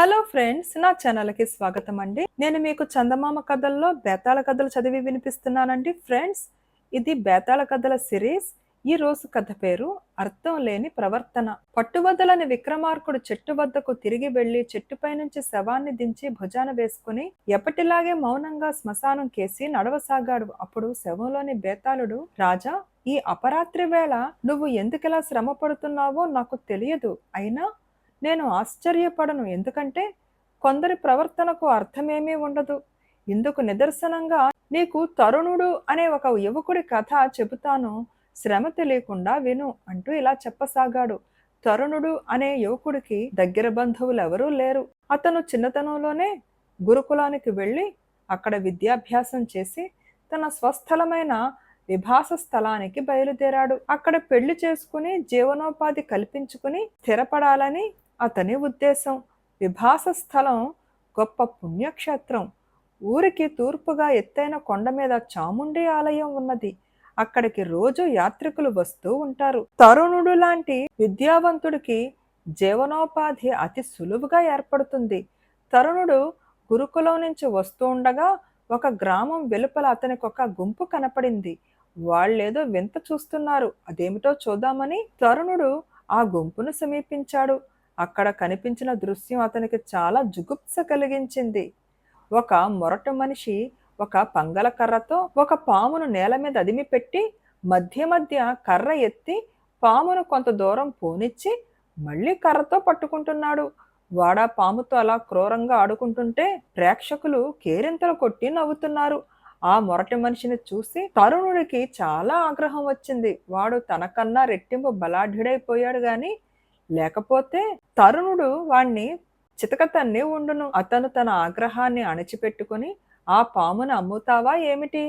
Hello friends నా ఛానల్కి స్వాగతం అండి. నేను మీకు చందమామ కథల్లో బేతాళ కథలు చదివి వినిపిస్తున్నానండి ఫ్రెండ్స్. ఇది బేతాళ కథల సిరీస్. ఈ రోజు కథ పేరు అర్థం లేని ప్రవర్తన. పట్టువదలని విక్రమార్కుడు చెట్టు వద్దకు తిరిగి వెళ్ళి చెట్టుపై నుంచి శవాన్ని దించి భుజాన వేసుకుని ఎప్పటిలాగే మౌనంగా శ్మశానం కేసి నడవసాగాడు. అప్పుడు శవంలోని బేతాళుడు రాజా ఈ అపరాత్రి వేళ నువ్వు ఎందుకెలా శ్రమ పడుతున్నావో నాకు తెలియదు. అయినా నేను ఆశ్చర్యపడను. ఎందుకంటే కొందరి ప్రవర్తనకు అర్థమేమీ ఉండదు. ఇందుకు నిదర్శనంగా నీకు తరుణుడు అనే ఒక యువకుడి కథ చెబుతాను. శ్రమ తెలియకుండా విను అంటూ ఇలా చెప్పసాగాడు. తరుణుడు అనే యువకుడికి దగ్గర బంధువులు ఎవరూ లేరు. అతను చిన్నతనంలోనే గురుకులానికి వెళ్ళి అక్కడ విద్యాభ్యాసం చేసి తన స్వస్థలమైన విభాస స్థలానికి బయలుదేరాడు. అక్కడ పెళ్ళి చేసుకుని జీవనోపాధి కల్పించుకుని స్థిరపడాలని అతని ఉద్దేశం విభాస స్థలం గొప్ప పుణ్యక్షేత్రం. ఊరికి తూర్పుగా ఎత్తైన కొండ మీద చాముండి ఆలయం ఉన్నది. అక్కడికి రోజు యాత్రికులు వస్తూ ఉంటారు. తరుణుడు లాంటి విద్యావంతుడికి జీవనోపాధి అతి సులువుగా ఏర్పడుతుంది. తరుణుడు గురుకులం నుంచి వస్తూ ఉండగా ఒక గ్రామం వెలుపల అతనికి ఒక గుంపు కనపడింది. వాళ్ళేదో వింత చూస్తున్నారు. అదేమిటో చూద్దామని తరుణుడు ఆ గుంపును సమీపించాడు. అక్కడ కనిపించిన దృశ్యం అతనికి చాలా జుగుప్స కలిగించింది. ఒక మొరట మనిషి ఒక పంగల కర్రతో ఒక పామును నేల మీద అదిమి పెట్టి మధ్య మధ్య కర్ర ఎత్తి పామును కొంత దూరం పోనిచ్చి మళ్ళీ కర్రతో పట్టుకుంటున్నాడు. వాడా పాముతో అలా క్రూరంగా ఆడుకుంటుంటే ప్రేక్షకులు కేరింతలు కొట్టి నవ్వుతున్నారు. ఆ మొరటి మనిషిని చూసి తరుణుడికి చాలా ఆగ్రహం వచ్చింది. వాడు తనకన్నా రెట్టింపు బలాఢ్యుడైపోయాడు కానీ లేకపోతే తరుణుడు వాణ్ణి చితకతన్నే ఉండును. అతను తన ఆగ్రహాన్ని అణచిపెట్టుకుని ఆ పామును అమ్ముతావా ఏమిటి?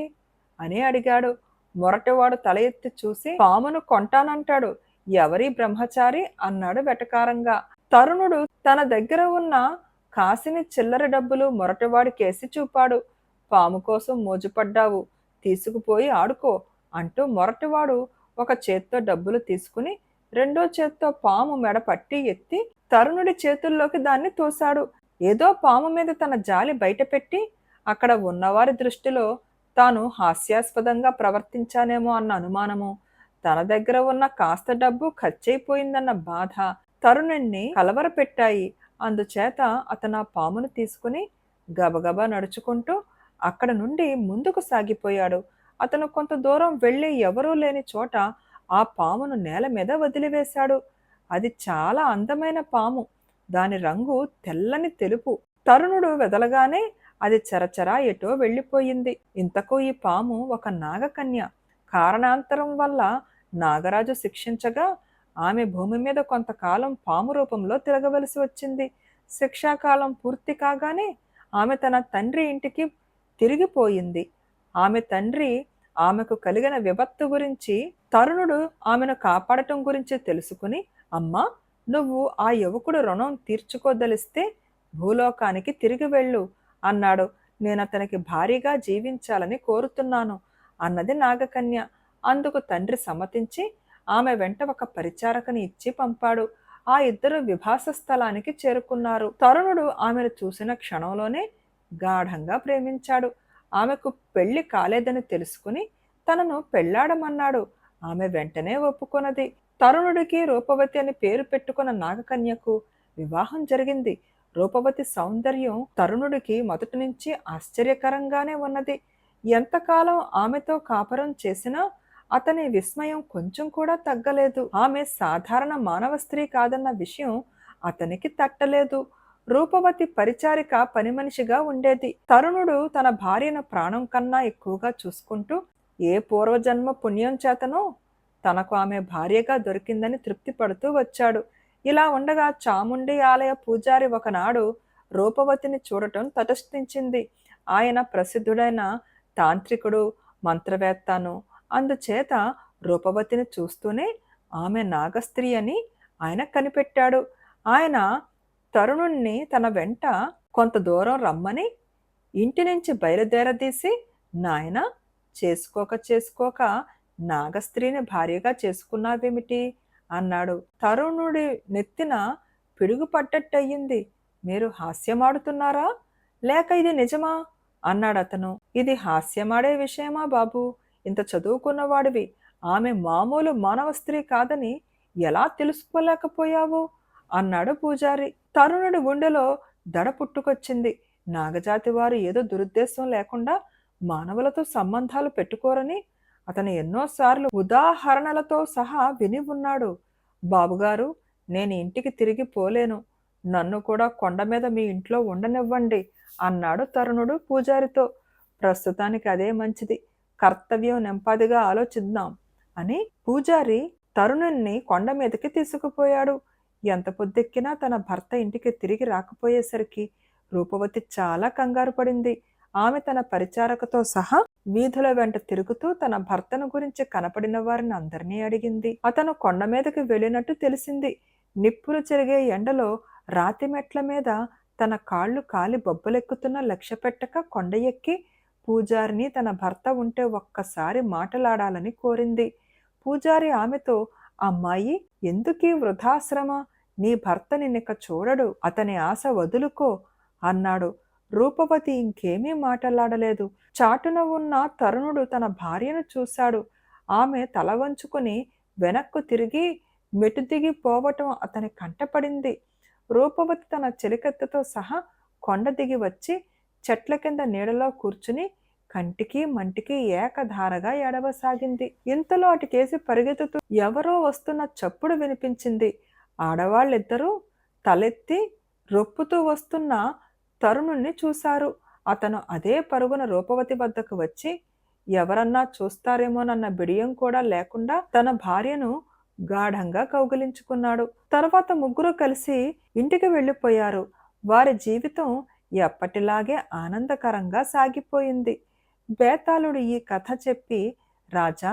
అని అడిగాడు. మొరటివాడు తల ఎత్తి చూసి పామును కొంటానంటాడు. ఎవరి బ్రహ్మచారి? అన్నాడు వెటకారంగా. తరుణుడు తన దగ్గర ఉన్న కాసిని చిల్లర డబ్బులు మొరటివాడి కేసి చూపాడు. పాము కోసం మోజుపడ్డావు. తీసుకుపోయి ఆడుకో అంటూ మొరటివాడు ఒక చేత్తో డబ్బులు తీసుకుని రెండో చేత్తో పాము మెడ పట్టి ఎత్తి తరుణుడి చేతుల్లోకి దాన్ని తోశాడు. ఏదో పాము మీద తన జాలి బయటపెట్టి అక్కడ ఉన్నవారి దృష్టిలో తాను హాస్యాస్పదంగా ప్రవర్తించానేమో అన్న అనుమానము. తన దగ్గర ఉన్న కాస్త డబ్బు ఖర్చయిపోయిందన్న బాధ తరుణుణ్ణి కలవరపెట్టాయి. అందుచేత అతను ఆ పామును తీసుకుని గబగబా నడుచుకుంటూ అక్కడ నుండి ముందుకు సాగిపోయాడు. అతను కొంత దూరం వెళ్ళి ఎవరూ లేని చోట ఆ పామును నేల మీద వదిలివేశాడు. అది చాలా అందమైన పాము. దాని రంగు తెల్లని తెలుపు. తరుణుడు వెదలగానే అది చరచరా ఎటో వెళ్ళిపోయింది. ఇంతకు ఈ పాము ఒక నాగకన్య. కారణాంతరం వల్ల నాగరాజు శిక్షించగా ఆమె భూమి మీద కొంతకాలం పాము రూపంలో తిరగవలసి వచ్చింది. శిక్షాకాలం పూర్తి కాగానే ఆమె తన తండ్రి ఇంటికి తిరిగిపోయింది. ఆమె తండ్రి ఆమెకు కలిగిన విపత్తు గురించి తరుణుడు ఆమెను కాపాడటం గురించి తెలుసుకుని అమ్మా నువ్వు ఆ యువకుడు రుణం తీర్చుకోదలిస్తే భూలోకానికి తిరిగి వెళ్ళు అన్నాడు. నేను అతనికి భారీగా జీవించాలని కోరుతున్నాను అన్నది నాగకన్య. అందుకు తండ్రి సమ్మతించి ఆమె వెంట ఒక పరిచారకని ఇచ్చి పంపాడు. ఆ ఇద్దరు విభాస స్థలానికి చేరుకున్నారు. తరుణుడు ఆమెను చూసిన క్షణంలోనే గాఢంగా ప్రేమించాడు. ఆమెకు పెళ్ళి కాలేదని తెలుసుకుని తనను పెళ్ళాడమన్నాడు. ఆమె వెంటనే ఒప్పుకొన్నది తరుణుడికి రూపవతి అని పేరు పెట్టుకున్న నాగకన్యకు వివాహం జరిగింది. రూపవతి సౌందర్యం తరుణుడికి మొదటి నుంచి ఆశ్చర్యకరంగానే ఉన్నది. ఎంతకాలం ఆమెతో కాపురం చేసినా అతని విస్మయం కొంచెం కూడా తగ్గలేదు. ఆమె సాధారణ మానవ స్త్రీ కాదన్న విషయం అతనికి తట్టలేదు. రూపవతి పరిచారిక పనిమనిషిగా ఉండేది. తరుణుడు తన భార్యను ప్రాణం కన్నా ఎక్కువగా చూసుకుంటూ ఏ పూర్వజన్మ పుణ్యం చేతనో తనకు ఆమె భార్యగా దొరికిందని తృప్తి పడుతూ వచ్చాడు. ఇలా ఉండగా చాముండి ఆలయ పూజారి ఒకనాడు రూపవతిని చూడటం తటస్థించింది. ఆయన ప్రసిద్ధుడైన తాంత్రికుడు మంత్రవేత్తను అందుచేత రూపవతిని చూస్తూనే ఆమె నాగస్త్రీ అని ఆయన కనిపెట్టాడు. ఆయన తరుణుణ్ణి తన వెంట కొంత దూరం రమ్మని ఇంటి నుంచి బయలుదేరదీసి నాయన చేసుకోక చేసుకోక నాగస్త్రీని భార్యగా చేసుకున్నావేమిటి? అన్నాడు. తరుణుడి నెత్తిన పిడుగు పడ్డట్టయింది మీరు హాస్యమాడుతున్నారా? లేక ఇది నిజమా? అన్నాడు అతను. ఇది హాస్యమాడే విషయమా బాబు? ఇంత చదువుకున్నవాడివి. ఆమె మామూలు మానవ స్త్రీ కాదని ఎలా తెలుసుకోలేకపోయావు? అన్నాడు పూజారి. తరుణుడి గుండెలో దడ పుట్టుకొచ్చింది. నాగజాతి వారు ఏదో దురుద్దేశం లేకుండా మానవులతో సంబంధాలు పెట్టుకోరని అతను ఎన్నోసార్లు ఉదాహరణలతో సహా విని ఉన్నాడు. బాబుగారు నేను ఇంటికి తిరిగి పోలేను. నన్ను కూడా కొండ మీద మీ ఇంట్లో ఉండనివ్వండి అన్నాడు తరుణుడు పూజారితో. ప్రస్తుతానికి అదే మంచిది. కర్తవ్యం నెంపాదిగా ఆలోచిద్దాం అని పూజారి తరుణుణ్ణి కొండ మీదకి తీసుకుపోయాడు. ఎంత పొద్దెక్కినా తన భర్త ఇంటికి తిరిగి రాకపోయేసరికి రూపవతి చాలా కంగారు పడింది. ఆమె తన పరిచారకతో సహా వీధుల వెంట తిరుగుతూ తన భర్తను గురించి కనపడిన వారిని అందరినీ అడిగింది. అతను కొండ మీదకి వెళ్ళినట్టు తెలిసింది. నిప్పులు చెరిగే ఎండలో రాతి మెట్ల మీద తన కాళ్ళు కాలి బొబ్బలెక్కుతున్న లక్ష్య పెట్టక కొండ ఎక్కి పూజారిని తన భర్త ఉంటే ఒక్కసారి మాటలాడాలని కోరింది. పూజారి ఆమెతో అమ్మాయి ఎందుకీ వృధాశ్రమ? నీ భర్త నిన్నిక చూడడు అతని ఆశ వదులుకో అన్నాడు. రూపవతి ఇంకేమీ మాటలాడలేదు. చాటున ఉన్న తరుణుడు తన భార్యను చూశాడు. ఆమె తల వంచుకుని వెనక్కు తిరిగి మెటుదిగి పోవటం అతని కంటపడింది. రూపవతి తన చెలికత్తతో సహా కొండ దిగి వచ్చి చెట్ల కింద నీడలో కూర్చుని కంటికి మంటికి ఏకధారగా ఎడవసాగింది ఇంతలో అటుకేసి పరిగెత్తుతూ ఎవరో వస్తున్న చప్పుడు వినిపించింది. ఆడవాళ్ళిద్దరూ తలెత్తి రొప్పుతూ వస్తున్న తరుణుణ్ణి చూశారు. అతను అదే పరుగున రూపవతి వద్దకు వచ్చి ఎవరన్నా చూస్తారేమోనన్న బిడియం కూడా లేకుండా తన భార్యను గాఢంగా కౌగిలించుకున్నాడు. తర్వాత ముగ్గురు కలిసి ఇంటికి వెళ్ళిపోయారు. వారి జీవితం ఎప్పటిలాగే ఆనందకరంగా సాగిపోయింది. బేతాళుడు ఈ కథ చెప్పి రాజా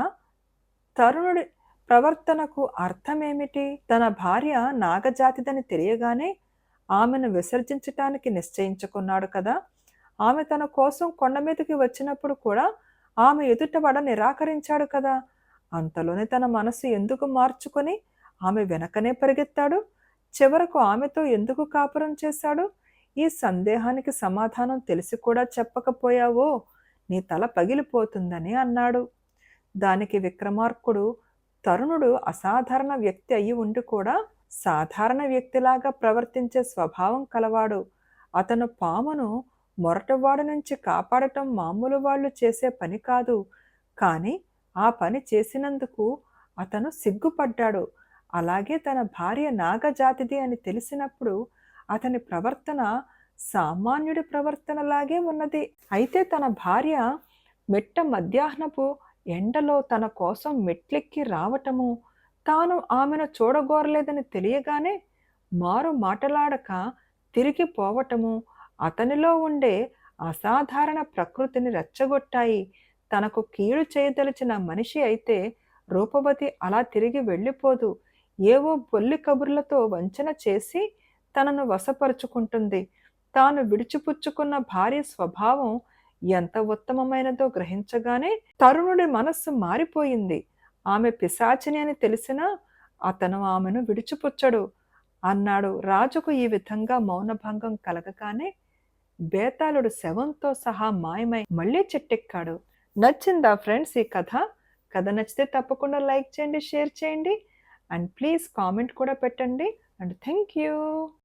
తరుణుడి ప్రవర్తనకు అర్థమేమిటి? తన భార్య నాగజాతిదని తెలియగానే ఆమెను విసర్జించటానికి నిశ్చయించుకున్నాడు కదా. ఆమె తన కోసం కొండ మీదకి వచ్చినప్పుడు కూడా ఆమె ఎదుటపడ నిరాకరించాడు కదా. అంతలోనే తన మనసు ఎందుకు మార్చుకొని ఆమె వెనకనే పరిగెత్తాడు? చివరకు ఆమెతో ఎందుకు కాపురం చేశాడు? ఈ సందేహానికి సమాధానం తెలిసి కూడా చెప్పకపోయావో నీ తల పగిలిపోతుందని అన్నాడు. దానికి విక్రమార్కుడు తరుణుడు అసాధారణ వ్యక్తి అయి ఉండి కూడా సాధారణ వ్యక్తిలాగా ప్రవర్తించే స్వభావం కలవాడు. అతను పామును మొరటవాడు నుంచి కాపాడటం మామూలు వాళ్ళు చేసే పని కాదు. కానీ ఆ పని చేసినందుకు అతను సిగ్గుపడ్డాడు. అలాగే తన భార్య నాగజాతిది అని తెలిసినప్పుడు అతని ప్రవర్తన సామాన్యుడి ప్రవర్తనలాగే ఉన్నది. అయితే తన భార్య మెట్ట మధ్యాహ్నపు ఎండలో తన కోసం మెట్లెక్కి రావటము తాను ఆమెను చూడగోరలేదని తెలియగానే మారు మాటలాడక తిరిగి పోవటము అతనిలో ఉండే అసాధారణ ప్రకృతిని రెచ్చగొట్టాయి. తనకు కీడు చేయదలిచిన మనిషి అయితే రూపవతి అలా తిరిగి వెళ్ళిపోదు. ఏవో బొల్లి కబుర్లతో వంచన చేసి తనను వశపరుచుకుంటుంది. తాను విడిచిపుచ్చుకున్న భార్య స్వభావం ఎంత ఉత్తమమైనదో గ్రహించగానే తరుణుడి మనస్సు మారిపోయింది. ఆమె పిశాచిని అని తెలిసినా అతను ఆమెను విడిచిపుచ్చడు. అన్నాడు రాజుకు ఈ విధంగా మౌనభంగం కలగగానే బేతాళుడు శవంతో సహా మాయమై మళ్ళీ చెట్టెక్కాడు. నచ్చిందా ఫ్రెండ్స్ ఈ కథ? కథ నచ్చితే తప్పకుండా లైక్ చేయండి షేర్ చేయండి. అండ్ ప్లీజ్ కామెంట్ కూడా పెట్టండి. And thank you.